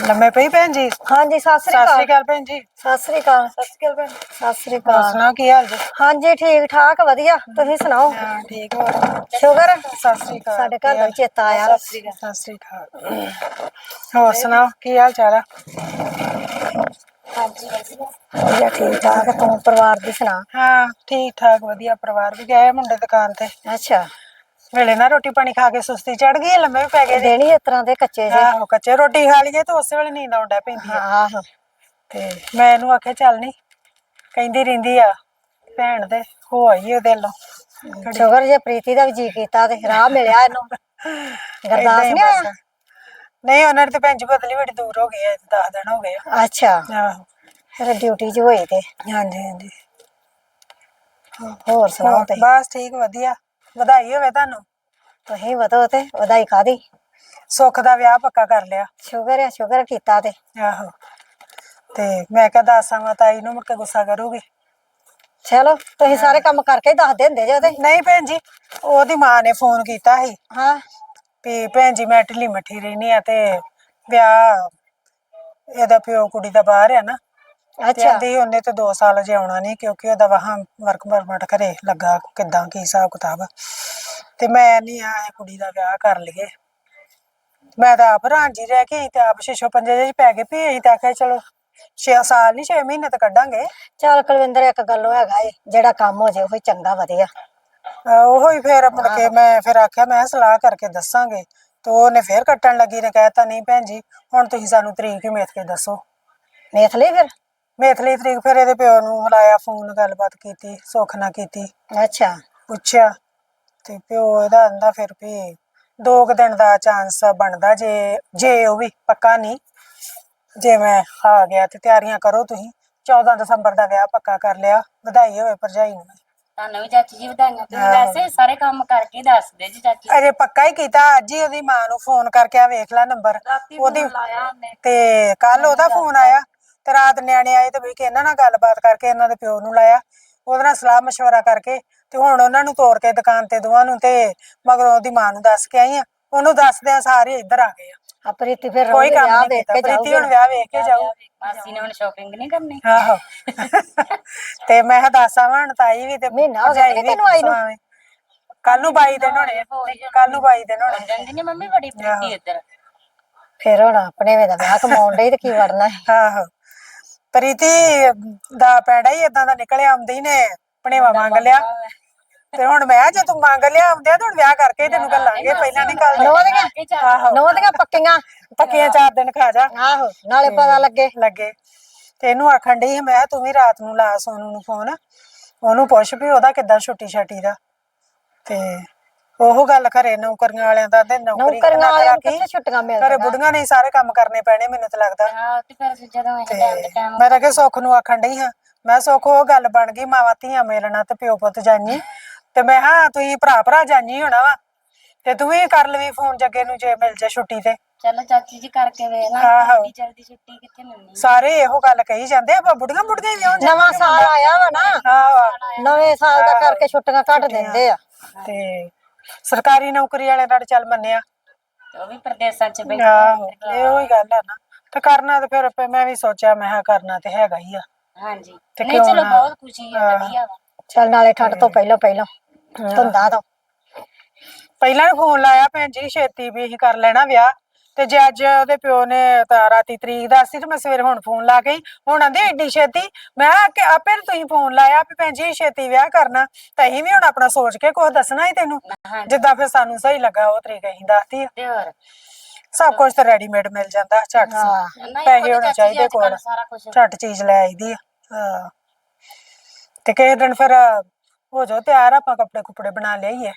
ਲੰਮੇ ਪਈ ਭੈਣ ਜੀ? ਹਾਂਜੀ ਸਤਿ ਸ੍ਰੀ ਸਤਿ ਸ੍ਰੀ ਅਕਾਲ ਅਕਾਲ ਭੈਣ ਜੀ। ਸਤਿ ਸ੍ਰੀ ਅਕਾਲ। ਸਤਿ ਸ੍ਰੀ ਅਕਾਲ ਭੈਣ ਸਤਿ ਸ੍ਰੀ ਹੋਰ ਅਕਾਲ ਸੁਣਾਓ ਕੀ ਹਾਲ ਜੀ? ਹਾਂਜੀ ਠੀਕ ਠਾਕ ਵਧੀਆ। ਤੁਸੀਂ ਸੁਣਾਓ? ਹਾਂ ਠੀਕ ਹੋ ਸ਼ੁਗਰ ਹੈ। ਸਤਿ ਸ੍ਰੀ ਅਕਾਲ। ਸਾਡੇ ਘਰ ਦਾ ਵੀ ਚੇਤਾ ਆਇਆ ਸਤਿ ਸ੍ਰੀ ਅਕਾਲ। ਸਤਿ ਸ੍ਰੀ ਅਕਾਲ। ਹੋਰ ਸੁਣਾਓ ਕੀ ਹਾਲ ਚਾਲ ਆ? ਵਧੀਆ। ਠੀਕ ਠਾਕ। ਤੂੰ ਪਰਿਵਾਰ ਦੀ ਸੁਣਾ। ਹਾਂ ਠੀਕ ਠਾਕ ਵਧੀਆ। ਪਰਿਵਾਰ ਵੀ ਗਏ ਮੁੰਡੇ ਦੁਕਾਨ ਤੇ। ਅੱਛਾ। ਵੇਲੇ ਨਾ ਰੋਟੀ ਪਾਣੀ ਖਾ ਕੇ ਸੁਸਤੀ ਚੜ ਗਈ ਲੰਮੇ ਵੀ ਪੈ ਗਏ ਜੀ। ਦੇਣੀ ਇਸ ਤਰ੍ਹਾਂ ਦੇ ਕੱਚੇ ਜੇ। ਆਹੋ ਕੱਚੇ ਰੋਟੀ ਖਾ ਲਈਏ ਤੇ ਉਸੇ ਵੇਲੇ ਨੀਂਦ ਆਉਂਦਾ ਪੈਂਦੀ ਆ। ਆਹੋ ਤੇ ਮੈਂ ਇਹਨੂੰ ਆਖਿਆ ਚੱਲ ਨੀ ਕਹਿੰਦੀ ਰਹਿੰਦੀ ਆ ਭੈਣ ਦੇ ਹੋ ਆਈ ਉਹਦੇ ਵੱਲੋਂ। ਸ਼ੁਗਰ ਜੇ ਪ੍ਰੀਤੀ ਦਾ ਵੀ ਜੀ ਕੀਤਾ ਤੇ ਰਾਹ ਮਿਲਿਆ ਇਹਨੂੰ। ਗਰਦਾਸ ਨਹੀਂ ਆਇਆ। ਨਹੀਂ ਉਹਨਾਂ ਦੀ ਤੇ ਭੈਣ ਜੀ ਬਦਲੀ ਬੜੀ ਦੂਰ ਹੋ ਗਈ ਹੈ 10 ਦਿਨ ਹੋ ਗਏ ਆ। ਅੱਛਾ। ਆਹੋ। ਫਿਰ ਡਿਊਟੀ 'ਚ ਹੋਏ ਤੇ। ਹਾਂਜੀ ਹਾਂਜੀ। ਹੋਰ ਸੁਣਾਓ ਤੇ ਬਸ ਠੀਕ ਵਧੀਆ। ਵਧਾਈ ਹੋਵੇ ਤੁਹਾਨੂੰ। ਤੁਸੀਂ ਵਧੋ ਤੇ ਵਧਾਈ ਕਾਦੀ ਸੁੱਖ ਦਾ ਵਿਆਹ ਪੱਕਾ ਕਰ ਲਿਆ। ਸ਼ੁਗਰ ਆ ਸ਼ੁਗਰ ਕੀਤਾ ਤੇ। ਆਹੋ। ਤੇ ਮੈਂ ਕਿਹਾ ਦੱਸਾਂ ਵਾ ਤਾਈ ਨੂੰ ਮੁੜ ਕੇ ਗੁੱਸਾ ਕਰੂਗੀ। ਚਲੋ ਤੁਸੀਂ ਸਾਰੇ ਕੰਮ ਕਰਕੇ ਹੀ ਦੱਸ ਦਿੰਦੇ ਜੇ ਤੇ ਨਹੀਂ ਭੈਣ ਜੀ ਉਹਦੀ ਮਾਂ ਨੇ ਫੋਨ ਕੀਤਾ ਸੀ। ਹਾਂ। ਵੀ ਭੈਣ ਜੀ ਮੈਂ ਢਿੱਲੀ ਮੱਠੀ ਰਹਿਨੀ ਆ ਤੇ ਵਿਆਹ ਇਹਦਾ ਪਿਓ ਕੁੜੀ ਦਾ ਬਾਹਰ ਆ ਨਾ। ਅੱਛਾ। ਆਂਦੀ ਉਹਨੇ ਤੇ 2 ਸਾਲ ਅਜੇ ਆਉਣਾ ਨਹੀਂ ਕਿਉਂਕਿ ਉਹਦਾ ਵਾਹਾਂ ਵਰਕ ਪਰਮਿਟ ਘਰੇ ਲੱਗਾ ਕਿਦਾਂ ਕੀ ਹਿਸਾਬ ਕਿਤਾਬ। ਆ। ਤੇ ਮੈਂ ਨਹੀਂ ਆ ਇਹ ਕੁੜੀ ਦਾ ਵਿਆਹ ਕਰ ਲਈਏ। ਮੈਂ ਤਾਂ ਆਪ ਰਾਂਝੀ ਰਹਿ ਕੇ ਅਸੀਂ ਤੇ ਆਪ ਛੇ ਪੰਜੇ ਜਿਹੇ ਪੈ ਗਏ ਵੀ ਅਸੀਂ ਤਾਂ ਆਖਿਆ ਚਲੋ 6 ਸਾਲ ਨਹੀਂ 6 ਮਹੀਨੇ ਤਾਂ ਕੱਢਾਂਗੇ। ਚੱਲ ਕੁਲਵਿੰਦਰ ਇੱਕ ਗੱਲ ਹੈਗਾ ਏ ਜਿਹੜਾ ਕੰਮ ਹੋ ਜੇ ਉਹ ਹੀ ਚੰਗਾ ਵਧੀਆ। ਅਹ ਉਹੋ ਹੀ ਫੇਰ ਮੁੜ ਕੇ ਮੈਂ ਫਿਰ ਆਖਿਆ ਮੈਂ ਕਿਹਾ ਸਲਾਹ ਕਰਕੇ ਦੱਸਾਂਗੇ। ਤੇ ਉਹਨੇ ਫੇਰ ਕੱਟਣ ਲੱਗੀ ਨੇ ਕਹਿਤਾ ਨਹੀਂ ਭੈਣ ਜੀ ਹੁਣ ਤੁਸੀਂ ਸਾਨੂੰ ਤਰੀਕ ਹੀ ਮੇਥ ਕੇ ਦੱਸੋ। ਵੇਖ ਲਈ ਫਿਰ? ਮੇਥਲੀ ਤਰੀਕ ਫਿਰ ਇਹਦੇ ਪਿਓ ਨੂੰ ਮਿਲਾਇਆ ਫੋਨ ਗੱਲਬਾਤ ਕੀਤੀ ਸੁੱਖ ਨਾਲ ਕੀਤੀ। ਅੱਛਾ। ਪੁੱਛਿਆ ਤੇ ਪਿਓ ਇਹਦਾ ਆਂਦਾ ਫਿਰ ਵੀ ਦੋ ਕੁ ਦਿਨ ਦਾ ਚਾਂਸ ਬਣਦਾ ਜੇ ਜੇ ਉਹ ਵੀ ਪੱਕਾ ਨਹੀਂ। ਜੇ ਮੈਂ ਆ ਗਿਆ ਤੇ ਤਿਆਰੀਆਂ ਕਰੋ ਤੁਸੀਂ। 14 ਦਸੰਬਰ ਦਾ ਵਿਆਹ ਪੱਕਾ ਕਰ ਲਿਆ ਵਧਾਈ ਹੋਵੇ ਭਰਜਾਈ ਨੂੰ। ਤੁਹਾਨੂੰ ਵੀ ਚਾਚੀ ਜੀ ਵਧਾਈਆਂ। ਤੁਸੀਂ ਆਹੋ। ਵੈਸੇ ਸਾਰੇ ਕੰਮ ਕਰਕੇ ਹੀ ਦੱਸਦੇ ਜੀ ਚਾਚੀ। ਅਜੇ ਪੱਕਾ ਹੀ ਕੀਤਾ ਅੱਜ ਹੀ ਉਹਦੀ ਮਾਂ ਨੂੰ ਫੋਨ ਕਰਕੇ ਆ ਵੇਖ ਲੈ ਨੰਬਰ ਰਾਤੀ ਉਹਦੀ ਫੋਨ ਲਾਇਆ ਉਹਨੇ। ਤੇ ਕੱਲ ਉਹਦਾ ਫੋਨ ਆਇਆ। ਤੇ ਰਾਤ ਨਿਆਣੇ ਆਏ ਤੇ ਵੀ ਕਿ ਇਹਨਾਂ ਨਾਲ ਗੱਲਬਾਤ ਕਰਕੇ ਇਹਨਾਂ ਦੇ ਪਿਓ ਨੂੰ ਲਾਇਆ ਉਹਦੇ ਨਾਲ ਸਲਾਹ مشورہ ਕਰਕੇ ਤੇ ਹੁਣ ਉਹਨਾਂ ਨੂੰ ਤੋਰ ਕੇ ਦੁਕਾਨ ਤੇ ਦੋਵਾਂ ਨੂੰ ਤੇ ਮਗਰੋਂ ਉਹਦੀ ਮਾਂ ਨੂੰ ਦੱਸ ਕੇ ਆਈ ਆ ਉਹਨੂੰ ਦੱਸਦਿਆਂ ਸਾਰੇ ਇੱਧਰ ਆ ਗਏ ਆ ਆ ਪ੍ਰੀਤੀ ਫਿਰ ਕੋਈ ਰਹੂਗੀ ਕੰਮ ਵਿਆਹ ਨਹੀਂ ਵੇਖ ਕੀਤਾ ਕੇ ਪ੍ਰੀਤੀ ਜਾਊਗੀ ਹੁਣ ਵਿਆਹ ਵੇਖ ਕੇ ਜਾਊ ਮਾਸੀ ਨੇ ਹੁਣ ਸ਼ਾਪਿੰਗ ਨਹੀਂ ਕਰਨੀ ਆਹੋ ਤੇ ਮੈਂ ਕਿਹਾ ਦੱਸ ਆਵਾਂ ਹੁਣ ਤਾਈ ਵੀ ਤੇ ਮਹੀਨਾ ਹੋ ਗਿਆ ਭਰਜਾਈ ਵੀ ਤੈਨੂੰ ਆਈ ਨੂੰ। ਕੱਲ ਨੂੰ 22 ਦਿਨ ਹੋਣੇ ਕੱਲ ਨੂੰ 22 ਦਿਨ ਹੋਣੇ ਜਾਂਦੀ ਨੇ ਮੰਮੀ ਬੜੀ ਪ੍ਰੀਤੀ ਇੱਧਰ ਫਿਰ ਹੁਣ ਆਪਣੇ ਵੇ ਦਾ ਵਿਆਹ ਕਮਾਉਣ ਲਈ ਤੇ ਕੀ ਵੜਨਾ ਹੈ ਆਹੋ ਪ੍ਰੀਤੀ ਦਾ ਪੈੜਾ ਹੀ ਇਦਾਂ ਦਾ ਨਿਕਲਿਆ ਆਉਂਦੀ ਨੇ ਭਣੇਵਾ ਮੰਗ ਲਿਆ। ਤੇ ਹੁਣ ਮੈਂ ਜੇ ਤੂੰ ਮੰਗ ਲਿਆ ਆਉਂਦੇ ਆ ਤਾਂ ਹੁਣ ਵਿਆਹ ਕਰਕੇ ਹੀ ਤੈਨੂੰ ਘੱਲਾਂਗੇ ਪਹਿਲਾਂ ਨਹੀਂ ਕੱਲ ਨੌ ਦੀਆਂ ਆਹੋ। ਨੌ ਦੀਆਂ ਪੱਕੀਆਂ। ਪੱਕੀਆਂ ਚਾਰ ਦਿਨ ਖਾ ਜਾ। ਆਹੋ ਨਾਲੇ ਪਤਾ ਲੱਗੇ। ਲੱਗੇ। ਤੇ ਇਹਨੂੰ ਆਖਣ ਡਈ ਸੀ ਮੈਂ ਤੂੰ ਵੀ ਰਾਤ ਨੂੰ ਲਾ ਸੋਨੂੰ ਨੂੰ ਫੋਨ। ਉਹਨੂੰ ਪੁੱਛ ਵੀ ਉਹਦਾ ਕਿੱਦਾਂ ਛੁੱਟੀ ਛਾਟੀ ਦਾ। ਤੇ ਉਹ ਗੱਲ ਘਰੇ ਨੌਕਰੀਆਂ ਵਾਲਿਆਂ ਦਾ ਤੇ ਨੌਕਰੀ ਨੌਕਰੀਆਂ ਵਾਲਿਆਂ ਨੂੰ ਕਿੱਥੇ ਛੁੱਟੀਆਂ ਘਰੇ ਮਿਲਦੀਆਂ ਬੁੜੀਆਂ ਨੇ ਹੀ ਸਾਰੇ ਕੰਮ ਕਰਨੇ ਪੈਣੇ ਮੈਨੂੰ ਤਾਂ ਲੱਗਦਾ। ਹਾਂ ਤੇ ਫਿਰ ਜਦੋਂ ਇਹ ਟਾਈਮ ਤੇ ਟਾਈਮ ਮੈਂ ਤਾਂ ਕਿ ਸੁੱਖ ਨੂੰ ਆਖਣ ਡਈ ਹਾਂ। ਮੈਂ ਸੁੱਖ ਉਹ ਗੱਲ ਬਣ ਗਈ ਮਾਵਾਂ ਧੀਆਂ ਮਿਲਣਾ ਤੇ ਪਿਓ ਪੁੱਤ ਜਾਨੀ। ਤੇ ਮੈਂ ਹਾਂ ਤੁਸੀਂ ਭਰਾ ਭਰਾ ਜਾਨੀ ਹੋਣਾ ਵਾ। ਤੇ ਤੂੰ ਵੀ ਕਰ ਲਵੀਂ ਫੋਨ ਜੱਗੇ ਨੂੰ ਜੇ ਮਿਲ ਜਾ ਛੁੱਟੀ ਤੇ। ਚਲੋ ਚਾਚੀ ਜੀ ਕਰਕੇ ਵੇਖ ਲਾਂ ਆਹੋ। ਜਲਦੀ ਜਲਦੀ ਛੁੱਟੀ ਕਿੱਥੇ ਮਿਲਣੀ? ਸਾਰੇ ਇਹੋ ਗੱਲ ਕਹੀ ਜਾਂਦੇ ਆ ਬੁੜੀਆਂ ਬੁੜੀਆਂ ਹੀ ਵਿਆਹ ਨਵਾਂ ਸਾਲ ਆਇਆ ਵਾ ਨਾ। ਹਾਂ ਨਵੇਂ ਸਾਲ ਦਾ ਕਰਕੇ ਛੁੱਟੀਆਂ ਘੱਟ ਦਿੰਦੇ ਆ। ਤੇ ਸਰਕਾਰੀ ਨੌਕਰੀ ਵਾਲੇ ਨਾਲ ਚੱਲ ਮੰਨਿਆ ਉਹ ਵੀ ਪ੍ਰਦੇਸਾਂ 'ਚ ਬੈਠੇ ਆਹੋ ਇਹੋ ਹੀ ਗੱਲ ਆ ਨਾ। ਤੇ ਕਰਨਾ ਤੇ ਫਿਰ ਆਪੇ ਮੈਂ ਵੀ ਸੋਚਿਆ ਮੈਂ ਹਾਂ ਕਰਨਾ ਤੇ ਹੈਗਾ ਹੀ ਆ। ਹਾਂਜੀ। ਤੇ ਨਹੀਂ ਕਿਉਂ ਚਲੋ ਨਾ? ਬਹੁਤ ਖੁਸ਼ੀ ਹੈ। ਵਧੀਆ ਵਾ। ਚੱਲ ਨਾਲੇ ਠੱਡ ਤੋਂ ਪਹਿਲਾਂ ਪਹਿਲਾਂ। ਧੁੰਦਾ ਤੋਂ। ਪਹਿਲਾਂ ਫੋਨ ਲਾਇਆ ਭੈਣ ਜੀ ਛੇਤੀ ਵੀ ਅਸੀਂ ਕਰ ਲੈਣਾ ਵਿਆਹ। ਤੇ ਜੇ ਅੱਜ ਉਹਦੇ ਪਿਓ ਨੇ ਤਾਂ ਰਾਤੀ ਤਰੀਕ ਦੱਸੀ ਤੇ ਮੈਂ ਸਵੇਰੇ ਹੁਣ ਫੋਨ ਲਾ ਕੇ। ਹੁਣ ਆਂਦੇ ਏਡੀ ਛੇਤੀ। ਮੈਂ ਕਿਹਾ ਕਿ ਆਪੇ ਤੁਸੀਂ ਫੋਨ ਲਾਇਆ ਵੀ ਭੈਣ ਜੀ ਛੇਤੀ ਵਿਆਹ ਕਰਨਾ। ਤਾਂ ਅਸੀਂ ਵੀ ਹੁਣ ਆਪਣਾ ਸੋਚ ਕੇ ਕੁਝ ਦੱਸਣਾ ਹੀ ਤੈਨੂੰ। ਹਾਂਜੀ। ਜਿੱਦਾਂ ਫਿਰ ਸਾਨੂੰ ਸਹੀ ਲੱਗਾ ਉਹ ਤਰੀਕ ਅਸੀਂ ਦੱਸਤੀ ਆ। ਤੇ ਹੋਰ? ਸਭ ਕੁਝ ਤਾਂ ਰੈਡੀਮੇਡ ਮਿਲ ਜਾਂਦਾ ਝੱਟ ਹਾਂ ਨਹੀਂ ਪੈਸੇ ਹੋਣੇ ਚਾਚੀ ਚਾਹੀਦੇ ਅੱਜ ਕੱਲ੍ਹ ਕੋਲ। ਸਾਰਾ ਕੁਝ ਝੱਟ ਚੀਜ਼ ਲੈ ਆਈਦੀ ਆ। ਹਾਂ ਤੇ ਕਿਸੇ ਦਿਨ ਫਿਰ ਹੋ ਜਾਓ ਤਿਆਰ ਆਪਾਂ ਕੱਪੜੇ ਕੁਪੜੇ ਬਣਾ ਲਿਆਈਏ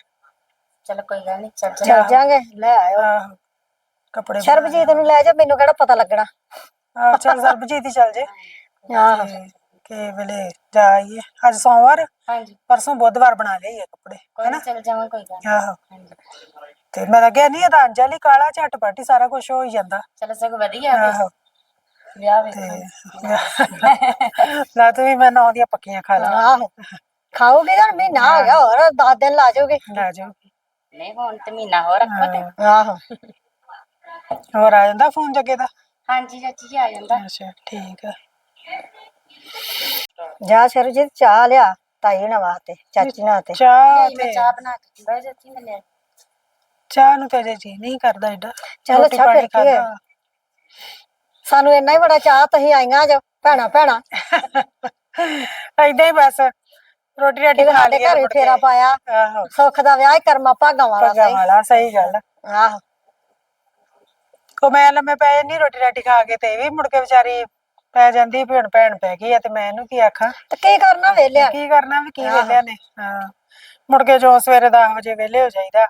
ਚਲੋ ਕੋਈ ਗੱਲ ਨਹੀਂ ਚੱਲ ਚੱਲ। ਚੱਲ ਜਾਾਂਗੇ ਲੈ ਆਇਓ। ਆਹੋ। ਕੱਪੜੇ ਸ਼ਰਬਜੀਤ ਨੂੰ ਲੈ ਜਾ ਮੈਨੂੰ ਕਿਹੜਾ ਪਤਾ ਲੱਗਣਾ। ਆਹ ਚੱਲ ਸਰਬਜੀਤ ਹੀ ਚੱਲ ਜੇ। ਆਹੋ ਕਿ ਵੇਲੇ ਜਾਈਏ ਅੱਜ ਸੋਮਵਾਰ ਹਾਂਜੀ। ਪਰਸੋਂ ਬੁੱਧਵਾਰ ਬਣਾ ਲਈਏ ਕੱਪੜੇ ਨਹੀਂ ਚੱਲ ਜਾਵਾਂ ਕੋਈ ਗੱਲ। ਆਹੋ। ਹਾਂਜੀ। ਤੇ ਮੈਂ ਲੱਗਿਆ ਨਹੀਂ ਇਹਦਾ ਅੰਜਲੀ ਕਾਲਾ ਝਟਪਟ ਹੀ ਸਾਰਾ ਕੁਝ ਹੋ ਹੀ ਜਾਂਦਾ। ਚਲੋ ਸਗੋਂ ਵਧੀਆ। ਆਹੋ। ਵਿਆਹ ਤੇ ਵੇਖਾਂ ਨਾ ਤੂੰ ਵੀ ਮੈਂ ਨੌ ਦੀਆਂ ਪੱਕੀਆਂ ਖਾ ਲਾ। ਆਹੋ। ਖਾਓਗੇ ਤਾਂ ਮਹੀਨਾ ਹੋ ਗਿਆ ਹੋਰ 10 ਦਿਨ ਲਾ ਜਾਓਗੇ। ਲੈ ਜਾਓ। ਨਹੀਂ ਹੁਣ ਤੇ ਮਹੀਨਾ ਹੋਰ ਰੱਖੋ ਤੇ। ਆਹੋ। ਹੋਰ ਆ ਜਾਂਦਾ ਫੋਨ ਜੱਗੇ ਦਾ? ਹਾਂਜੀ ਚਾਚੀ ਜੀ ਆ ਜਾਂਦਾ। ਅੱਛਾ ਠੀਕ ਆ। ਜਾ ਸਰਜੀਤ ਚਾਹ ਲਿਆ ਤਾਈ ਨਾ ਵਾਸਤੇ ਚਾਚੀ ਨਾ ਤੇ ਚਾਹ ਲਿਆਈ ਮੈਂ ਤੇ ਚਾਹ ਬਣਾ ਕੇ ਬਹਿ ਚਾਚੀ ਮੈਂ ਲੈ ਚਾਹ ਨੂੰ ਤੇ ਜੀ ਨਹੀਂ ਕਰਦਾ ਏਡਾ। ਚੱਲ ਰੋਟੀ ਅੱਛਾ ਪਾਣੀ ਫਿਰ ਕੀ ਹੈ? ਖਾਧਾ। ਸਾਨੂੰ ਇੰਨਾ ਹੀ ਬੜਾ ਚਾਹ ਤੁਸੀਂ ਆਈਆਂ ਜੋ ਭੈਣਾ ਭੈਣਾ। ਏਦਾਂ ਹੀ ਬਸ ਰੋਟੀ ਰਾਟੀ ਖਾ ਸਾਡੇ ਲਈ ਘਰ ਫੇਰਾ ਪਾਇਆ। ਆਹੋ। ਸੁੱਖ ਦਾ ਵਿਆਹ ਹੀ ਕਰਮਾ ਭਾਗਾਂ ਵਾਲਾ ਪੱਗਾ ਸਹੀ। ਵਾਲਾ ਸਹੀ ਗੱਲ ਆ। ਆਹੋ। ਕੋ ਮੈਂ ਲੰਮੇ ਪੈ ਨਹੀਂ ਰੋਟੀ ਰਾਟੀ ਖਾ ਕੇ ਤੇ ਇਹ ਵੀ ਮੁੜ ਕੇ ਵਿਚਾਰੀ ਪੈ ਜਾਂਦੀ ਭੈਣ ਭੈਣ ਪੈ ਗਈ ਆ ਤੇ ਮੈਂ ਇਹਨੂੰ ਕੀ ਆਖਾਂ? ਤੇ ਕੀ ਕਰਨਾ ਵੇਲਿਆ ਕੀ ਕਰਨਾ ਵੀ ਕੀ। ਵੇਲਿਆਂ ਨੇ? ਹਾਂ। ਮੁੜ ਕੇ ਜੋ ਸਵੇਰੇ 10 ਵਜੇ ਵਿਹਲੇ ਹੋ ਜਾਈਦਾ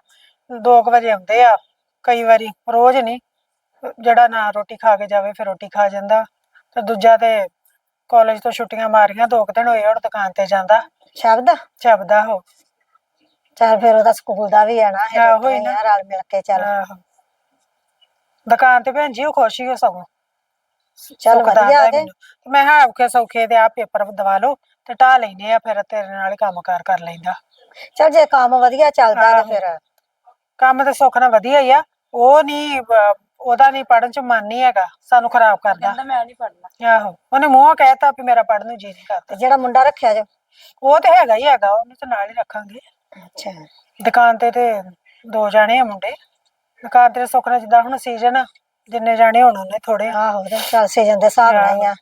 2 ਵਜੇ ਆਉਂਦੇ ਆ ਕਈ ਵਾਰੀ ਰੋਜ਼ ਨਹੀਂ ਜਿਹੜਾ ਨਾ ਰੋਟੀ ਖਾ ਕੇ ਜਾਵੇ ਫਿਰ ਰੋਟੀ ਖਾ ਜਾਂਦਾ। ਤੇ ਦੂਜਾ ਤੇ ਕਾਲਜ ਤੋਂ ਛੁੱਟੀਆਂ ਮਾਰੀਆਂ ਦੋ ਕੁ ਦਿਨ ਹੋਏ ਹੁਣ ਦੁਕਾਨ ਤੇ ਜਾਂਦਾ। ਸ਼ਬਦ? ਛਪਦਾ ਹੋ ਚੱਲ ਫਿਰ ਉਹਦਾ ਸਕੂਲ ਦਾ ਵੀ ਆ ਨਾ ਇਹ ਆਹੋ ਹੀ ਨਾ। ਰਲ ਮਿਲ ਕੇ ਚੱਲ। ਆਹੋ। ਦੁਕਾਨ ਤੇ ਭੈਣ ਜੀ ਉਹ ਖੁਸ਼ ਹੀ ਹੋ ਸਗੋਂ। ਚੱਲ ਸੁੱਖ ਦਾ ਵਧੀਆ ਤੇ। ਮੈਨੂੰ। ਮੈਂ ਹਾਂ ਔਖੇ ਸੌਖੇ ਦੇ ਆ ਪੇਪਰ ਦਵਾ ਲਓ ਤੇ ਢਾ ਲੈਨੇ ਆ ਫਿਰ ਤੇਰੇ ਨਾਲ ਹੀ ਕੰਮ ਕਾਰ ਕਰ ਲੈਂਦਾ। ਚੱਲ ਜੇ ਕੰਮ ਵਧੀਆ ਚੱਲਦਾ ਆਹੋ। ਤੇ ਫਿਰ। ਕੰਮ ਤੇ ਸੁੱਖ ਨਾਲ ਵਧੀਆ ਹੀ ਆ। ਉਹ ਨਹੀਂ ਉਹਦਾ ਨਹੀਂ ਪੜਨ ਚ ਮਨ ਨਹੀਂ ਹੈਗਾ ਸਾਨੂੰ ਖਰਾਬ ਕਰਦਾ। ਕਹਿੰਦਾ ਮੈਂ ਨਹੀਂ ਪੜਨਾ ਆਹੋ ਉਹਨੇ ਮੂੰਹ ਕਹਿਤਾ ਵੀ ਮੇਰਾ ਪੜਨ ਨੂੰ ਜੀ ਨਹੀਂ ਕਰਦਾ। ਤੇ ਜਿਹੜਾ ਮੁੰਡਾ ਰੱਖਿਆ ਜੋ? ਉਹ ਤੇ ਹੈਗਾ ਹੀ ਹੈਗਾ ਉਹਨੂੰ ਤੇ ਨਾਲ ਹੀ ਰੱਖਾਂਗੇ। ਅੱਛਾ। ਦੁਕਾਨ ਤੇ ਤੇ ਦੋ ਜਾਣੇ ਆ ਮੁੰਡੇ। ਦੁਕਾਨ ਤੇ ਸੁੱਖ ਨਾਲ ਜਿੱਦਾਂ ਹੁਣ ਸੀਜ਼ਨ ਆ ਜਿੰਨੇ ਜਾਣੇ ਹੋਣ ਉਹਨੇ ਥੋੜੇ ਆਹੋ ਤੇ ਚੱਲ ਸੀਜ਼ਨ ਦੇ ਹਿਸਾਬ ਨਾਲ ਹੀ ਆ।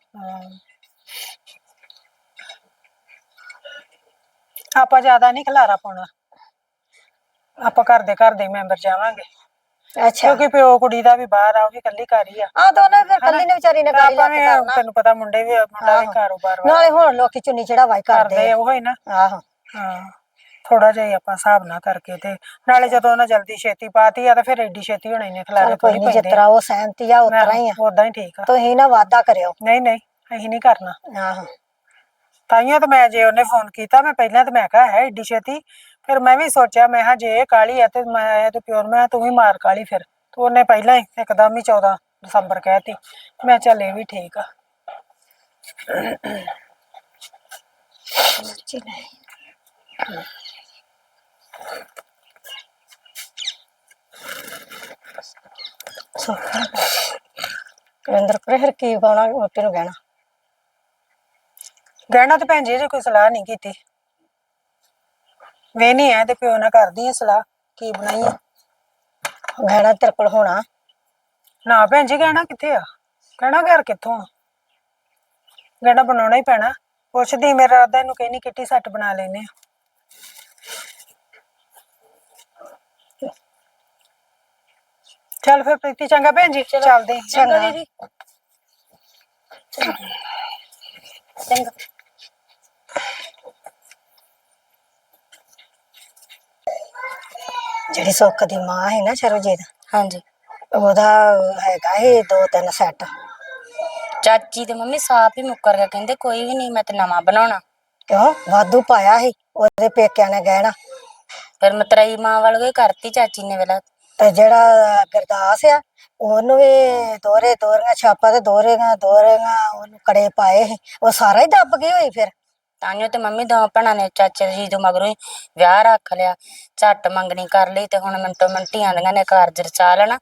ਆਪਾਂ ਜ਼ਿਆਦਾ ਨਹੀਂ ਖਲਾਰਾ ਪਾਉਣਾ। ਆਪਾਂ ਘਰ ਦੇ ਘਰ ਦੇ ਮੈਂਬਰ ਜਾਵਾਂਗੇ। ਅੱਛਾ। ਕਿਉਂਕਿ ਪਿਓ ਕੁੜੀ ਦਾ ਵੀ ਬਾਹਰ ਆ ਉਹ ਵੀ ਇਕੱਲੀ ਘਰ ਹੀ ਆ। ਆ ਤਾਂ ਉਹਨੇ ਫਿਰ ਕੱਲੀ ਨੇ ਵਿਚਾਰੀ ਨੇ ਆਪਾਂ ਲੱਗ ਕਰਨਾ। ਤੈਨੂੰ ਪਤਾ ਮੁੰਡੇ ਵੀ ਮੁੰਡਾ ਵੀ। ਕਾਰੋਬਾਰ ਨਾਲੇ ਹੁਣ ਲੋਕੀ ਚੁੰਨੀ ਚੜਾਵਾਈ ਕਰਦੇ ਕਰਦੇ ਉਹ ਹੀ ਨਾ। ਆਹੋ। ਹਾਂ। ਥੋੜਾ ਜਿਹਾ ਹੀ ਆਪਾਂ ਹਿਸਾਬ ਨਾਲ ਕਰਕੇ ਤੇ ਨਾਲੇ ਜਦੋਂ ਉਹਨਾਂ ਜਲਦੀ ਛੇਤੀ ਪਾਤੀ ਆ ਤਾਂ ਫਿਰ ਐਡੀ ਛੇਤੀ ਹੋਣਾ ਇਹਨੇ ਖਲਾਰੇ ਚੱਲ ਕੋਈ ਨਹੀਂ ਪੈਂਦੇ ਜਿਤਰਾ ਉਹ ਸਹਿਮਤੀ ਆ ਉਤਰਾ ਹੀ ਆ। ਉਦਾਂ ਹੀ ਠੀਕ ਆ। ਤੁਸੀਂ ਨਾ ਵਾਦਾ ਕਰਿਓ। ਨਹੀਂ ਨਹੀਂ ਅਸੀਂ ਨਹੀਂ ਕਰਨਾ। ਆਹੋ। ਤਾਈਆਂ ਤਾਂ ਮੈਂ ਜੇ ਉਹਨੇ ਫੋਨ ਕੀਤਾ ਮੈਂ ਪਹਿਲਾਂ ਤਾਂ ਮੈਂ ਕਿਹਾ ਹੈ ਏਡੀ ਛੇਤੀ? ਫਿਰ ਮੈਂ ਵੀ ਸੋਚਿਆ ਮੈਂ ਹਾਂ ਜੇ ਇਹ ਕਾਲੀ ਆ ਤੇ ਮੈਂ ਆਇਆ ਤੇ ਪਿਓਰ ਮੈਂ ਤੂੰ ਵੀ ਮਾਰ ਕਾਲੀ ਫਿਰ। ਤੇ ਉਹਨੇ ਪਹਿਲਾਂ ਹੀ ਇੱਕਦਮ ਹੀ 14 ਦਸੰਬਰ ਕਹਿਤੀ। ਮੈਂ ਚੱਲ ਇਹ ਵੀ ਠੀਕ ਆ। ਸੋ ਕਰਿੰਦਰ ਕਰੇ ਫਿਰ ਕੀ ਪਾਉਣਾ ਰੋਟੀ ਨੂੰ ਕਹਿਣਾ ਗਹਿਣਾ ਤੇ ਭੈਣ ਜੀ ਜੇ ਕੋਈ ਸਲਾਹ ਨਹੀਂ ਕੀਤੀ। ਵੇ ਨਹੀਂ ਆ ਤੇ ਪਿਓ ਨਾਲ ਕਰਦੀ ਆ ਸਲਾਹ, ਕੀ ਬਣਾਈ ਆ? ਗਹਿਣਾ ਤੇਰੇ ਕੋਲ ਹੋਣਾ। ਨਾ ਭੈਣ ਜੀ, ਗਹਿਣਾ ਕਿੱਥੇ ਆ? ਗਹਿਣਾ ਘਰ ਕਿੱਥੋਂ ਆ? ਗਹਿਣਾ ਬਣਾਉਣਾ ਹੀ ਪੈਣਾ। ਪੁੱਛਦੀ, ਮੇਰਾ ਰਾਦਾ ਇਹਨੂੰ ਕਹਿੰਦੀ ਕਿੱਟੀ ਸੈੱਟ ਬਣਾ ਲੈਨੇ ਆ। ਚੱਲ ਫਿਰ ਪ੍ਰੀਤੀ ਚੰਗਾ ਭੈਣ ਜੀ ਚੱਲਦੇ। ਚੰਗਾ ਦੀਦੀ। ਚੰਗਾ। ਜਿਹੜੀ ਸੁੱਖ ਦੀ ਮਾਂ ਹੈ ਨਾ ਸਰੋਜੀਤ ਹਾਂਜੀ। ਉਹਦਾ ਹੈਗਾ ਇਹ ਦੋ ਤਿੰਨ ਸੈੱਟ। ਚਾਚੀ ਤੇ ਮੰਮੀ ਸਾਫ਼ ਹੀ ਮੁੱਕਰ ਗਿਆ ਕਹਿੰਦੇ ਕੋਈ ਵੀ ਨਹੀਂ ਮੈਂ ਤੇ ਨਵਾਂ ਬਣਾਉਣਾ। ਕਿਉਂ? ਵਾਧੂ ਪਾਇਆ ਸੀ ਉਹਦੇ ਪੇਕਿਆਂ ਨੇ ਗਹਿਣਾ। ਫਿਰ ਮਤਰਈ ਮਾਂ ਵਾਲ ਗਏ ਕਰਤੀ ਚਾਚੀ ਨੇ ਵੇਲਾ। ਤੇ ਜਿਹੜਾ ਗਰਦਾਸ ਆ ਉਹਨੂੰ ਵੀ ਦੋਰੇ ਦੋਰੀਆਂ ਛਾਪਾਂ ਤੇ ਦੋਰੇਗਾ ਦੋਰੇਗਾ ਉਹਨੂੰ ਕੜੇ ਪਾਏ ਸੀ ਉਹ ਸਾਰਾ ਹੀ ਦੱਬ ਗਈ ਹੋਈ ਫਿਰ। ਤਾਂਿਓ ਤੇ ਮੰਮੀ ਦੋ ਭੈਣਾਂ ਨੇ ਚਾਚੇ ਜੀ ਤੋਂ ਮਗਰੋਂ ਹੀ ਵਿਆਹ ਰੱਖ ਲਿਆ ਝੱਟ ਮੰਗਣੀ ਕਰ ਲਈ ਤੇ ਹੁਣ ਮਿੰਟੋ ਮਿੰਟੀ ਆਂਦੀਆਂ ਨੇ ਕਾਰਜ ਰਚਾ ਲੈਣਾ।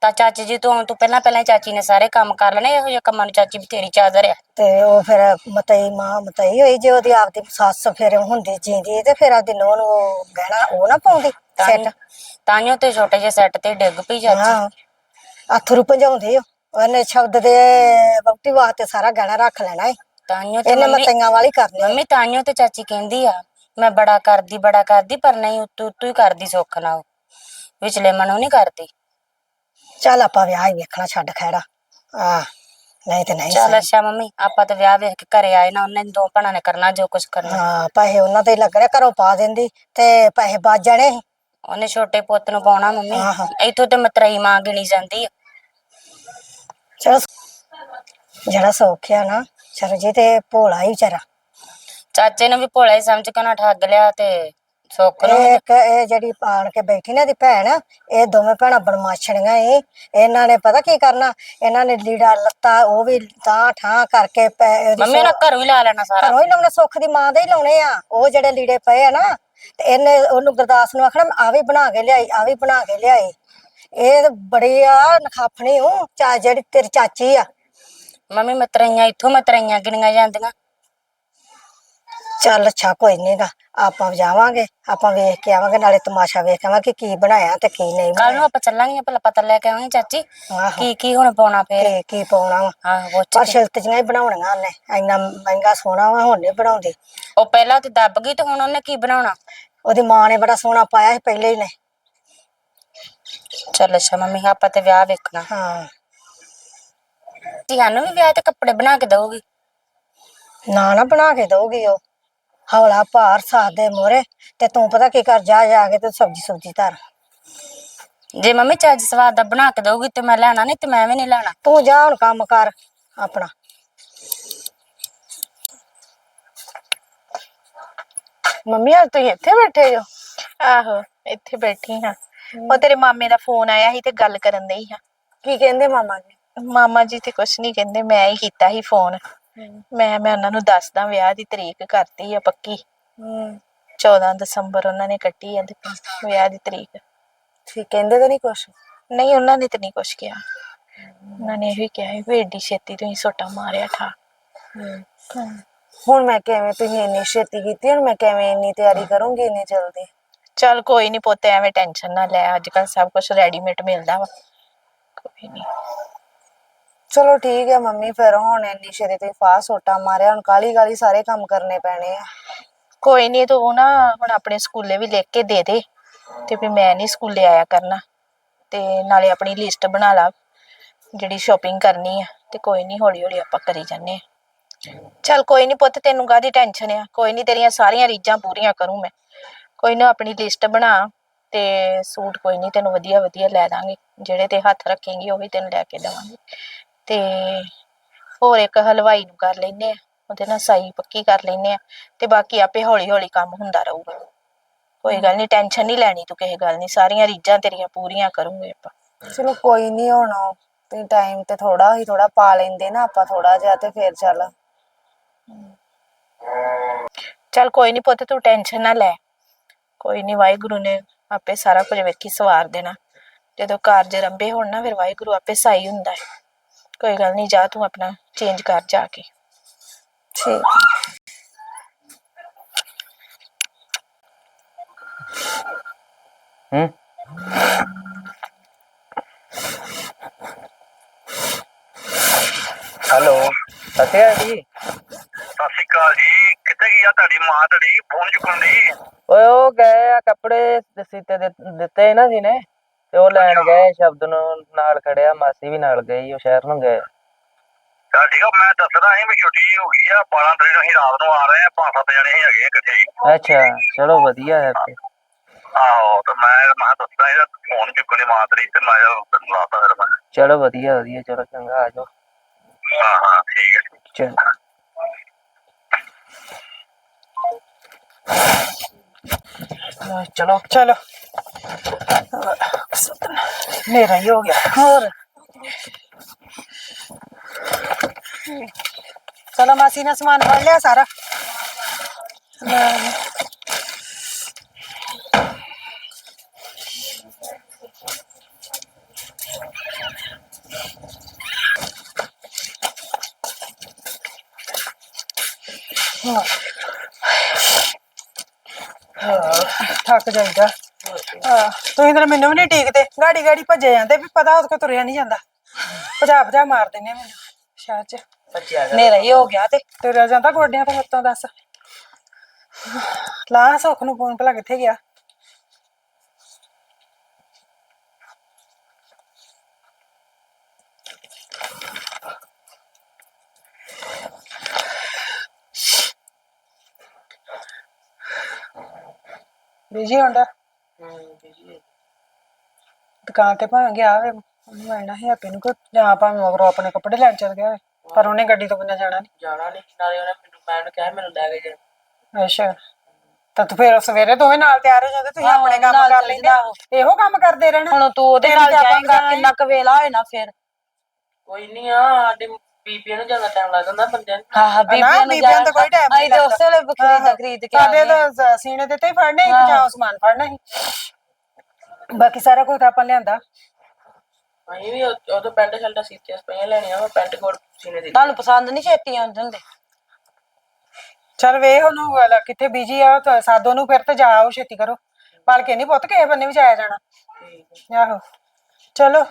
ਤਾਂ ਚਾਚੀ ਜੀ ਤੋਂ ਆਉਣ ਤੋਂ ਪਹਿਲਾਂ ਪਹਿਲਾਂ ਹੀ ਚਾਚੀ ਨੇ ਸਾਰੇ ਕੰਮ ਕਰ ਲੈਣੇ ਇਹੋ ਜਿਹੇ ਕੰਮਾਂ ਨੂੰ ਚਾਚੀ ਬਥੇਰੀ ਚਾਦਰ ਆ। ਤੇ ਉਹ ਫਿਰ ਮਤਈ ਮਾਂ ਮਤਈ ਹੋਈ ਜੇ ਉਹਦੀ ਆਪਦੀ ਸੱਸ ਫਿਰ ਹੁੰਦੀ ਜਿੰਦੀ ਤੇ ਫਿਰ ਆਪਦੀ ਨੂੰਹ ਨੂੰ ਉਹ ਗਹਿਣਾ ਉਹ ਨਾ ਪਾਉਂਦੀ ਸੈੱਟ। ਤਾਂਿਓ ਤੇ ਛੋਟੇ ਜਿਹੇ ਸੈੱਟ ਤੇ ਡਿੱਗ ਪਈ ਚਾਚੀ ਹਾਂ। ਅਥਰੂ ਭਜਾਉਂਦੀ ਉਹ ਉਹਨੇ ਸ਼ਬਦ ਦੇ ਵਕਤੀ ਵਾਸਤੇ ਸਾਰਾ ਗਹਿਣਾ ਰੱਖ ਲੈਣਾ ਏ। ਤਾਂਿਓ ਤੇ ਇਹਨੇ ਮੰਮੀ ਮਤਈਆਂ ਵਾਲੀ ਕਰਨੀ ਮੰਮੀ ਤਾਂਿਓ ਤੇ ਚਾਚੀ ਕਹਿੰਦੀ ਆ ਮੈਂ ਬੜਾ ਕਰਦੀ ਬੜਾ ਕਰਦੀ ਪਰ ਨਹੀਂ ਉੱਤੂ ਉੱਤੂ ਹੀ ਕਰਦੀ ਸੁੱਖ ਨਾਲ। ਵਿਚਲੇ ਮਨੋਂ ਨਹੀਂ ਕਰਦੀ। ਚੱਲ ਆਪਾਂ ਵਿਆਹ ਹੀ ਵੇਖਣਾ ਛੱਡ ਖੈੜਾ ਆ ਨਹੀਂ ਤੇ ਨਹੀਂ ਚੱਲ। ਅੱਛਾ ਮੰਮੀ ਆਪਾਂ ਤਾਂ ਵਿਆਹ ਵੇਖ ਕੇ ਘਰੇ ਆਏ ਨਾ ਉਹਨਾਂ ਨੇ ਦੋ ਭੈਣਾਂ ਨੇ ਕਰਨਾ ਜੋ ਕੁਝ ਕਰਨਾ। ਹਾਂ ਪੈਸੇ ਉਹਨਾਂ ਤੇ ਹੀ ਲੱਗਣੇ ਘਰੋਂ ਪਾ ਦਿੰਦੀ ਤੇ ਪੈਸੇ ਬਚ ਜਾਣੇ ਸੀ। ਉਹਨੇ ਛੋਟੇ ਪੁੱਤ ਨੂੰ ਪਾਉਣਾ ਮੰਮੀ। ਇੱਥੋਂ ਤੇ ਮਤਰਈ ਮਾਂ ਗਿਣੀ ਜਾਂਦੀ ਆ। ਚਲੋ ਜਿਹੜਾ ਸੌਖਿਆ ਨਾ ਸਰਜੀਤ ਇਹ ਭੋਲਾ ਹੀ ਵਿਚਾਰਾ। ਚਾਚੇ ਨੂੰ ਵੀ ਭੋਲਾ ਹੀ ਸਮਝ ਕੇ ਨਾ ਠੱਗ ਲਿਆ ਤੇ ਸੁੱਖ ਨੂੰ ਇਹ ਇੱਕ ਇਹ ਜਿਹੜੀ ਆਣ ਕੇ ਬੈਠੀ ਨਾ ਦੀ ਭੈਣ ਇਹ ਦੋਵੇਂ ਭੈਣਾਂ ਬਦਮਾਸ਼ਣੀਆਂ ਏ। ਇਹਨਾਂ ਨੇ ਪਤਾ ਕੀ ਕਰਨਾ? ਇਹਨਾਂ ਨੇ ਲੀੜਾ ਲੱਤਾ ਉਹ ਵੀ ਤਾਂ ਠਾਂ ਕਰਕੇ ਪੈ- ਮੰਮੀ ਨੇ ਘਰੋਂ ਹੀ ਲਾ ਲੈਣਾ ਸਾਰਾ। ਘਰੋਂ ਹੀ ਲਾਉਣੇ ਸੁੱਖ ਦੀ ਮਾਂ ਦੇ ਹੀ ਲਾਉਣੇ ਆ। ਉਹ ਜਿਹੜੇ ਲੀੜੇ ਪਏ ਆ ਨਾ ਤੇ ਇਹਨੇ ਉਹਨੂੰ ਗੁਰਦਾਸ ਨੂੰ ਆਖਣਾ ਆ ਵੀ ਬਣਾ ਕੇ ਲਿਆਈ, ਆ ਵੀ ਬਣਾ ਕੇ ਲਿਆਈ। ਇਹ ਬੜੀ ਆ ਨਖਾਫਣੀ ਹੂੰ ਚਾ ਜਿਹੜੀ ਤੇਰੀ ਚਾਚੀ ਆ। ਮੰਮੀ ਮਤਰਈਆਂ ਇੱਥੋਂ ਮਤਰਈਆਂ ਗਿਣੀਆਂ ਜਾਂਦੀਆਂ। ਚੱਲ ਅੱਛਾ ਕੋਈ ਨਹੀਂਗਾ ਆਪਾਂ ਜਾਵਾਂਗੇ ਆਪਾਂ ਵੇਖ ਕੇ ਆਵਾਂਗੇ ਨਾਲੇ ਤਮਾਸ਼ਾ ਵੇਖ ਕੇ ਆਵਾਂਗੇ ਕਿ ਕੀ ਬਣਾਇਆ ਤੇ ਕੀ ਨਹੀਂ ਕੱਲ ਨੂੰ ਆਪਾਂ ਚੱਲਾਂਗੇ ਭਲਾ ਪਤਾ ਲੈ ਕੇ ਆਵਾਂਗੇ ਚਾਚੀ। ਆਹੋ। ਕੀ ਕੀ ਹੁਣ ਪਾਉਣਾ ਫੇਰ? ਕੀ ਕੀ ਪਾਉਣਾ ਵਾ? ਆਹ ਪੁੱਛ ਪਰ ਕੇ। ਸ਼ਿਲਤ ਜੀਆਂ ਹੀ ਬਣਾਉਣੀਆਂ ਉਹਨੇ ਇੰਨਾ ਮਹਿੰਗਾ ਸੋਨਾ ਵਾ ਹੁਣ ਨਹੀਂ ਬਣਾਉਂਦੀ। ਉਹ ਪਹਿਲਾਂ ਤੇ ਦੱਬ ਗਈ ਤੇ ਹੁਣ ਉਹਨੇ ਕੀ ਬਣਾਉਣਾ? ਉਹਦੀ ਮਾਂ ਨੇ ਬੜਾ ਸੋਨਾ ਪਾਇਆ ਸੀ ਪਹਿਲੇ ਹੀ ਨੇ। ਚੱਲ ਅੱਛਾ ਮੰਮੀ ਆਪਾਂ ਤੇ ਵਿਆਹ ਵੇਖਣਾ। ਹਾਂ। ਜੀ ਸਾਨੂੰ ਵੀ ਵਿਆਹ ਤੇ ਕੱਪੜੇ ਬਣਾ ਕੇ ਦਊਗੀ। ਨਾ ਨਾ ਬਣਾ ਕੇ ਦਊਗੀ ਉਹ। ਹੌਲਾ ਭਾਰ ਸਾਥ ਦੇ ਮੋਰੇ ਤੇ ਤੂੰ ਪਤਾ ਕੀ ਕਰ ਜਾ ਜਾ ਕੇ ਤੇ ਸਬਜੀ ਸੁਬਜੀ ਧਰ। ਜੇ ਮੰਮੀ ਚੱਜ ਸਵਾਦ ਦਾ ਬਣਾ ਕੇ ਦਊਗੀ ਤੇ ਮੈਂ ਲੈਣਾ ਨਹੀਂ ਤੇ ਮੈਂ ਵੀ ਨਹੀਂ ਲੈਣਾ। ਤੂੰ ਜਾ ਹੁਣ ਕੰਮ ਕਰ ਆਪਣਾ। ਮੰਮੀ ਅੱਜ ਤੁਸੀਂ ਇੱਥੇ ਬੈਠੇ ਹੋ? ਆਹੋ ਇੱਥੇ ਬੈਠੀ ਹਾਂ। ਉਹ ਤੇਰੇ ਮਾਮੇ ਦਾ ਫੋਨ ਆਇਆ ਸੀ ਤੇ ਗੱਲ ਕਰਨ ਦਈ ਹਾਂ। ਕੀ ਕਹਿੰਦੇ ਮਾਮਾ ਜੀ? ਮਾਮਾ ਜੀ ਤੇ ਕੁਛ ਨਹੀਂ ਕਹਿੰਦੇ ਮੈਂ ਹੀ ਕੀਤਾ ਸੀ ਫੋਨ। ਮੈਂ ਮੈਂ ਉਹਨਾਂ ਨੂੰ ਦੱਸਦਾ ਵਿਆਹ ਦੀ ਤਰੀਕ ਕਰਤੀ ਆ ਪੱਕੀ। 14 ਦਸੰਬਰ ਉਹਨਾਂ ਨੇ ਕੱਟੀ ਆ ਤੇ ਵਿਆਹ ਦੀ ਤਰੀਕ। ਠੀਕ ਕਹਿੰਦੇ ਤਾਂ ਨਹੀਂ ਕੁਛ? ਨਹੀਂ ਉਹਨਾਂ ਨੇ ਤੇ ਨਹੀਂ ਕੁਛ ਕਿਹਾ। ਉਹਨਾਂ ਨੇ ਇਹ ਵੀ ਕਿਹਾ ਸੀ ਵੀ ਏਡੀ ਛੇਤੀ ਤੁਸੀਂ ਸੋਟਾ ਮਾਰਿਆ ਠਾ। ਹੁਣ ਮੈਂ ਕਿਵੇਂ ਤੁਸੀਂ ਇੰਨੀ ਛੇਤੀ ਕੀਤੀ ਹੁਣ ਮੈਂ ਕਿਵੇਂ ਇੰਨੀ ਤਿਆਰੀ ਕਰੂੰਗੀ ਇੰਨੀ ਜਲਦੀ? ਚੱਲ ਕੋਈ ਨਹੀਂ ਪੁੱਤ ਐਵੇਂ ਟੈਨਸ਼ਨ ਨਾ ਲੈ ਅੱਜ ਕੱਲ ਸਭ ਕੁਝ ਰੈਡੀਮੇਡ ਮਿਲਦਾ ਵਾ। ਕੋਈ ਨਹੀਂ ਚਲੋ ਠੀਕ ਹੈ ਮੰਮੀ, ਫਿਰ ਹੁਣ ਇੰਨੀ ਛੇਤੀ ਤੁਸੀਂ ਫਾਹ ਸੋਟਾ ਮਾਰਿਆ, ਹੁਣ ਕਾਲੀ ਕਾਲੀ ਸਾਰੇ ਕੰਮ ਕਰਨੇ ਪੈਣੇ ਆ। ਕੋਈ ਨਹੀਂ ਤੂੰ ਨਾ ਹੁਣ ਆਪਣੇ ਸਕੂਲੇ ਵੀ ਲਿਖ ਕੇ ਦੇ ਦੇ ਤੇ ਵੀ ਮੈਂ ਨਹੀਂ ਸਕੂਲੇ ਆਇਆ ਕਰਨਾ ਤੇ ਨਾਲੇ ਆਪਣੀ ਲਿਸਟ ਬਣਾ ਲਾ ਜਿਹੜੀ ਸ਼ਾਪਿੰਗ ਕਰਨੀ ਆ ਤੇ ਕੋਈ ਨਹੀਂ ਹੌਲੀ ਹੌਲੀ ਆਪਾਂ ਕਰੀ ਜਾਂਦੇ ਆ। ਚੱਲ ਕੋਈ ਨਹੀਂ ਪੁੱਤ, ਤੈਨੂੰ ਕਾਹਦੀ ਟੈਨਸ਼ਨ ਆ? ਕੋਈ ਨਹੀਂ ਤੇਰੀਆਂ ਸਾਰੀਆਂ ਰੀਝਾਂ ਪੂਰੀਆਂ ਕਰੂੰ ਮੈਂ। ਕੋਈ ਨਾ ਆਪਣੀ ਲਿਸਟ ਬਣਾ ਤੇ ਸੂਟ ਕੋਈ ਨਹੀਂ ਤੈਨੂੰ ਵਧੀਆ ਵਧੀਆ ਲੈ ਦਾਂਗੇ, ਜਿਹੜੇ ਤੇ ਹੱਥ ਰੱਖੇਂਗੀ ਉਹ ਵੀ ਤੈਨੂੰ ਲੈ ਕੇ ਦੇਵਾਂਗੇ। ਤੇ ਹੋਰ ਇੱਕ ਹਲਵਾਈ ਨੂੰ ਕਰ ਲੈਨੇ ਆ ਉਹਦੇ ਨਾਲ ਸਾਈ ਪੱਕੀ ਕਰ ਲੈਨੇ ਆ ਤੇ ਬਾਕੀ ਆਪੇ ਹੌਲੀ ਹੌਲੀ ਕੰਮ ਹੁੰਦਾ ਰਹੂਗਾ। ਕੋਈ ਗੱਲ ਨਹੀਂ ਟੈਨਸ਼ਨ ਨਹੀਂ ਲੈਣੀ ਤੂੰ ਕਿਸੇ ਗੱਲ ਨਹੀਂ ਸਾਰੀਆਂ ਰੀਝਾਂ ਤੇਰੀਆਂ ਪੂਰੀਆਂ ਕਰੂੰਗੇ ਆਪਾਂ। ਚਲੋ ਕੋਈ ਨਹੀਂ ਹੁਣ ਤੇ ਟਾਈਮ ਤੇ ਥੋੜਾ ਹੀ ਥੋੜਾ ਪਾ ਲੈਂਦੇ ਨਾ ਆਪਾਂ ਥੋੜਾ ਜਿਹਾ ਤੇ ਫਿਰ ਚੱਲ। ਚੱਲ ਕੋਈ ਨਹੀਂ ਪੁੱਤ ਤੂੰ ਟੈਨਸ਼ਨ ਨਾ ਲੈ। ਕੋਈ ਨਹੀਂ ਵਾਹਿਗੁਰੂ ਨੇ ਆਪੇ ਸਾਰਾ ਕੁਝ ਵੇਖੀ ਸਵਾਰ ਦੇਣਾ। ਜਦੋਂ ਕਾਰਜ ਰੰਭੇ ਹੋਣ ਨਾ ਫਿਰ ਵਾਹਿਗੁਰੂ ਆਪੇ ਸਾਈ ਹੁੰਦਾ ਹੈ। ਕੋਈ ਗੱਲ ਨਹੀਂ ਜਾ ਤੂੰ ਆਪਣਾ ਚੇਂਜ ਕਰ ਜਾ ਕੇ ਠੀਕ ਹੂੰ ਹੈਲੋ ਸਤਿਆ ਜੀ ਸਤਿ ਸ਼੍ਰੀ ਅਕਾਲ ਜੀ ਕਿੱਥੇ ਗਈ ਆ ਤੁਹਾਡੀ ਮਾਂ ਤੁਹਾਡੀ ਫੋਨ ਚੁੱਕਣ ਦੀ ਓਏ ਉਹ ਗਏ ਆ ਕੱਪੜੇ ਸੀਤੇ ਦੇ ਦਿੱਤੇ ਨਾ ਸੀ ਨੇ ਤੇ ਉਹ ਲੈਣ ਗਏ ਸ਼ਬਦ ਨੂੰ ਨਾਲ ਖੜਿਆ ਮਾਸੀ ਵੀ ਨਾਲ ਗਈ ਉਹ ਸ਼ਹਿਰ ਨੂੰ ਗਏ। ਚੱਲ ਠੀਕ ਆ ਮੈਂ ਦੱਸਦਾ ਸੀ ਵੀ ਛੁੱਟੀ ਹੋ ਗਈ ਆ 12 ਤਰੀਕ ਨੂੰ ਅਸੀਂ ਰਾਤ ਨੂੰ ਆ ਰਹੇ ਆ ਪੰਜ ਸੱਤ ਜਣੇ ਹੀ ਹੈਗੇ ਆ ਇਕੱਠੇ ਹੀ। ਅੱਛਾ ਚਲੋ ਵਧੀਆ ਹੈ ਤੇ। ਆਹੋ ਤੇ ਮੈਂ ਮੈਂ ਦੱਸਦਾ ਇਹਦਾ ਫੋਨ ਚੁੱਕਣ ਦੀ ਮਾਂ ਤੇਰੀ ਤੇ ਮੈਂ ਤੈਨੂੰ ਲਾਤਾ ਫਿਰ ਮੈਂ। ਚਲੋ ਵਧੀਆ ਵਧੀਆ ਚਲੋ ਚੰਗਾ ਆ ਜਾਓ। ਹਾਂ ਹਾਂ ਠੀਕ ਹੈ ਚੰਗਾ। ਚਲੋ ਚਲੋ। ਮੇਰਾ ਹੀ ਹੋ ਗਿਆ ਹੋਰ। ਚਲੋ ਮਾਸੀ ਨੇ ਸਮਾਨ ਫੜ ਲਿਆ ਸਾਰਾ। ਥੱਕ ਜਾਂਦਾ ਹਾਂ ਤੁਸੀਂ ਤਾਂ ਮੈਨੂੰ ਵੀ ਨਹੀਂ ਟੀਕਦੇ ਗਾੜੀ ਗਾੜੀ ਭੱਜੇ ਜਾਂਦੇ ਵੀ ਪਤਾ ਉਹਦੇ ਕੋ ਤੁਰਿਆ ਨਹੀਂ ਜਾਂਦਾ। ਭਜਾ ਭਜਾ ਮਾਰ ਦਿੰਦੇ ਆ ਮੈਨੂੰ ਸ਼ਹਿਰ ਚ। ਹਨੇਰਾ ਹੀ ਹੋ ਗਿਆ ਤੇ ਤੁਰਿਆ ਜਾਂਦਾ ਗੋਡਿਆਂ ਤੋਂ ਹੱਥੋਂ ਦੱਸ। ਲਾ ਸੁੱਖ ਨੂੰ ਫੋਨ ਭਲਾ ਕਿੱਥੇ ਗਿਆ? ਬਿਜ਼ੀ ਹੁੰਦਾ ਦੁਕਾਨ ਤੇ ਭਾਵੇਂ ਗਿਆ ਹੋਵੇ ਉਹਨੂੰ ਆਣਾ ਹੈ ਆਪੇ ਨੂੰ ਕੋ ਜਾਂ ਭਾਵੇਂ ਮਗਰੋਂ ਆਪਣੇ ਕੱਪੜੇ ਲੈਣ ਚਲ ਗਿਆ ਹੋਵੇ ਪਰ ਉਹਨੇ ਗੱਡੀ ਤੋਂ ਬਿਨਾਂ ਜਾਣਾ ਨਹੀਂ। ਜਾਣਾ ਨਹੀਂ ਨਾਲੇ ਉਹਨੇ ਮੈਨੂੰ ਮੈਂ ਉਹਨੂੰ ਕਿਹਾ ਮੈਨੂੰ ਲੈ ਕੇ ਜਾ। ਅੱਛਾ ਤਾਂ ਤੂੰ ਫੇਰ ਸਵੇਰੇ ਦੋਵੇਂ ਨਾਲ ਤਿਆਰ ਹੋ ਜਾਂਦੇ ਤੁਸੀਂ ਆਪਣੇ ਕੰਮ ਕਰ ਲੈਂਦੇ ਇਹੋ ਕੰਮ ਕਰਦੇ ਰਹਿਣਾ। ਹੁਣ ਤੂੰ ਉਹਦੇ ਤੇਰੀ ਨਾਲ ਤਾਂ ਆਪਾਂ ਜਾਏਗਾ ਕਿੰਨਾ ਕੁ ਵੇਲਾ ਹੋਏ ਨਾ ਫਿਰ। ਕੋਈ ਨਹੀਂ ਆ ਸਾਡੇ ਬੀਬੀਆਂ ਨੂੰ ਜ਼ਿਆਦਾ ਟਾਈਮ ਲੱਗ ਜਾਂਦਾ ਬੰਦਿਆਂ ਨੂੰ। ਹਾਂ ਹਾਂ ਬੀਬੀਆਂ ਨੂੰ ਬੀਬੀਆਂ ਦਾ ਕੋਈ time ਨਹੀਂ ਅਸੀਂ ਤੇ ਲੱਗਦਾ। ਉਸੇ ਵੇਲੇ ਖਰੀਦ ਖਰੀਦ ਕੇ ਸਾਡੇ ਤਾਂ ਸ- ਸੀਨੇ ਦੇ ਤੇ ਹੀ ਫੜਨੇ ਇੱਕ ਜਾਂ ਸਮਾਨ ਫੜਨਾ ਸੀ। ਬਾਕੀ ਸਾਰਾ ਕੁਝ ਤਾਂ ਆਪਾਂ ਲਿਆਂਦਾ। ਅਸੀਂ ਵੀ ਉਹ ਤੋਂ ਪੈਂਟ ਸ਼ਰਟਾਂ ਸੀਤੀਆਂ ਸਪਈਆਂ ਲੈਣੀਆਂ ਵਾ ਪੈਂਟ ਕੋਟ ਸੀਨੇ ਦੀ ਤੁਹਾਨੂੰ ਪਸੰਦ ਨਹੀਂ ਛੇਤੀ ਆਉਂਦੇ ਹੁੰਦੇ? ਚਲ ਵੇ ਉਹਨੂੰ ਵਾਲਾ ਕਿੱਥੇ ਬਿਜ਼ੀ ਆ ਤਾਂ ਸਾਦੋ ਨੂੰ ਫਿਰ ਤੇ ਜਾਓ ਛੇਤੀ ਕਰੋ। ਭਲਕੇ ਨਹੀਂ ਪੁੱਤ ਕਿਸੇ ਬੰਨੇ ਵੀ ਜਾਇਆ ਜਾਣਾ। ਆਹੋ। ਚਲੋ।